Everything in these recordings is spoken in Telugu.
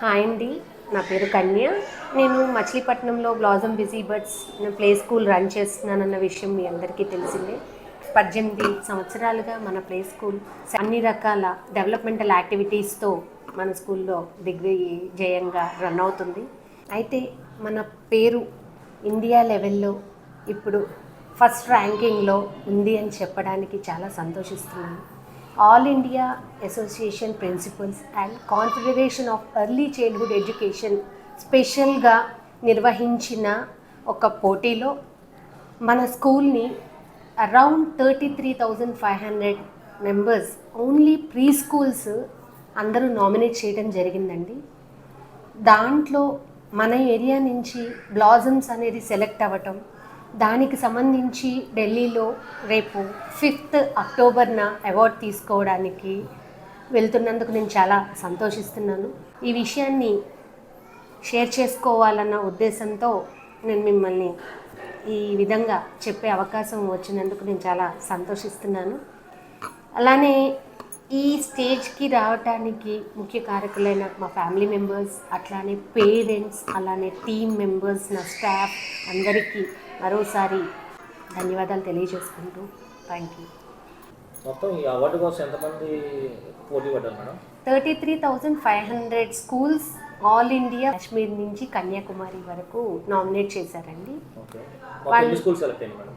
హాయ్ అండి. నా పేరు కన్య. నేను మచిలీపట్నంలో blossom busy birds play school run చేస్తున్నానన్న విషయం మీ అందరికీ తెలిసిందే. పద్దెనిమిది సంవత్సరాలుగా మన ప్లే స్కూల్ అన్ని రకాల డెవలప్మెంటల్ యాక్టివిటీస్తో మన స్కూల్లో దిగ్విజయంగా రన్ అవుతుంది. అయితే మన పేరు ఇండియా లెవెల్లో ఇప్పుడు ఫస్ట్ ర్యాంకింగ్లో ఉంది అని చెప్పడానికి చాలా సంతోషిస్తున్నాను. All India association principals and confederation of early childhood education స్పెషల్గా నిర్వహించిన ఒక పోటీలో మన స్కూల్ని around thirty three thousand five hundred members only preschools అందరూ నామినేట్ చేయడం జరిగిందండి. దాంట్లో మన ఏరియా నుంచి బ్లాజమ్స్ అనేది సెలెక్ట్ అవ్వటం దానికి సంబంధించి ఢిల్లీలో రేపు ఫిఫ్త్ అక్టోబర్న అవార్డు తీసుకోవడానికి వెళ్తున్నందుకు నేను చాలా సంతోషిస్తున్నాను. ఈ విషయాన్ని షేర్ చేసుకోవాలన్న ఉద్దేశంతో నేను మిమ్మల్ని ఈ విధంగా చెప్పే అవకాశం వచ్చినందుకు నేను చాలా సంతోషిస్తున్నాను. అలానే ఈ స్టేజ్కి రావటానికి ముఖ్య కారకులైన మా ఫ్యామిలీ మెంబర్స్ అట్లానే పేరెంట్స్ అలానే టీమ్ మెంబర్స్ నా స్టాఫ్ అందరికీ మరోసారి ధన్యవాదాలు తెలియజేసుకుంటూ థ్యాంక్ యూ మొత్తం ఈ అవార్డు కోసం ఎంతమంది పోటీ పడ్డారు madam? Thirty three thousand five hundred schools all India Kashmir నుంచి కన్యాకుమారి వరకు నామినేట్ చేశారండి. స్కూల్ సెలెక్ట్ అయింది madam?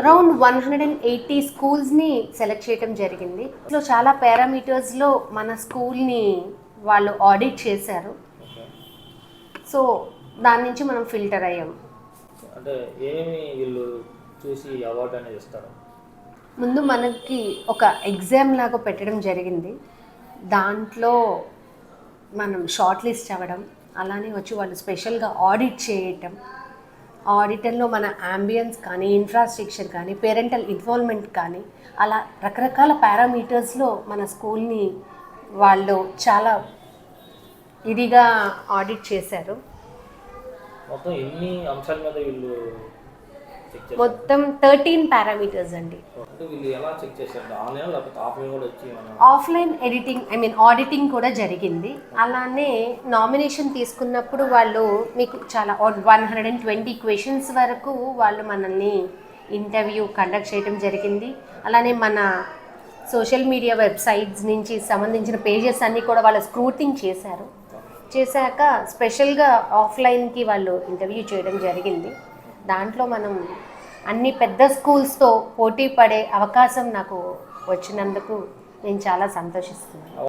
Around one hundred and eighty స్కూల్స్ని సెలెక్ట్ చేయడం జరిగింది. లో చాలా పారామీటర్స్లో మన స్కూల్ని వాళ్ళు ఆడిట్ చేశారు. సో దాని నుంచి మనం ఫిల్టర్ అయ్యాం. అంటే ఏమి వీళ్ళు చూసి అవార్డు అనేది ఇస్తారు? ముందు మనకి ఒక ఎగ్జామ్ లాగా పెట్టడం జరిగింది. దాంట్లో మనం షార్ట్ లిస్ట్ అవ్వడం అలానే వచ్చి వాళ్ళు స్పెషల్గా ఆడిట్ చేయటం. ఆడిటర్లో మన అంబియన్స్ కానీ ఇన్ఫ్రాస్ట్రక్చర్ కానీ పేరెంటల్ ఇన్వాల్వ్మెంట్ కానీ అలా రకరకాల పారామీటర్స్లో మన స్కూల్ని వాళ్ళు చాలా ఇదిగా ఆడిట్ చేశారు. మొత్తం ఎన్ని అంశాల మీద వీళ్ళు మొత్తం థర్టీన్ పారామీటర్స్ అండి. Offline editing I mean auditing కూడా జరిగింది. అలానే నామినేషన్ తీసుకున్నప్పుడు వాళ్ళు మీకు చాలా one hundred and twenty questions వరకు వాళ్ళు మనల్ని ఇంటర్వ్యూ కండక్ట్ చేయడం జరిగింది. అలానే మన సోషల్ మీడియా వెబ్సైట్స్ నుంచి సంబంధించిన పేజెస్ అన్నీ కూడా వాళ్ళు స్క్రూటింగ్ చేశారు. చేశాక స్పెషల్గా ఆఫ్లైన్కి వాళ్ళు ఇంటర్వ్యూ చేయడం జరిగింది. దాంట్లో మనం అన్ని పెద్ద స్కూల్స్తో పోటీ పడే అవకాశం నాకు వచ్చినందుకు నేను చాలా సంతోషిస్తున్నాను.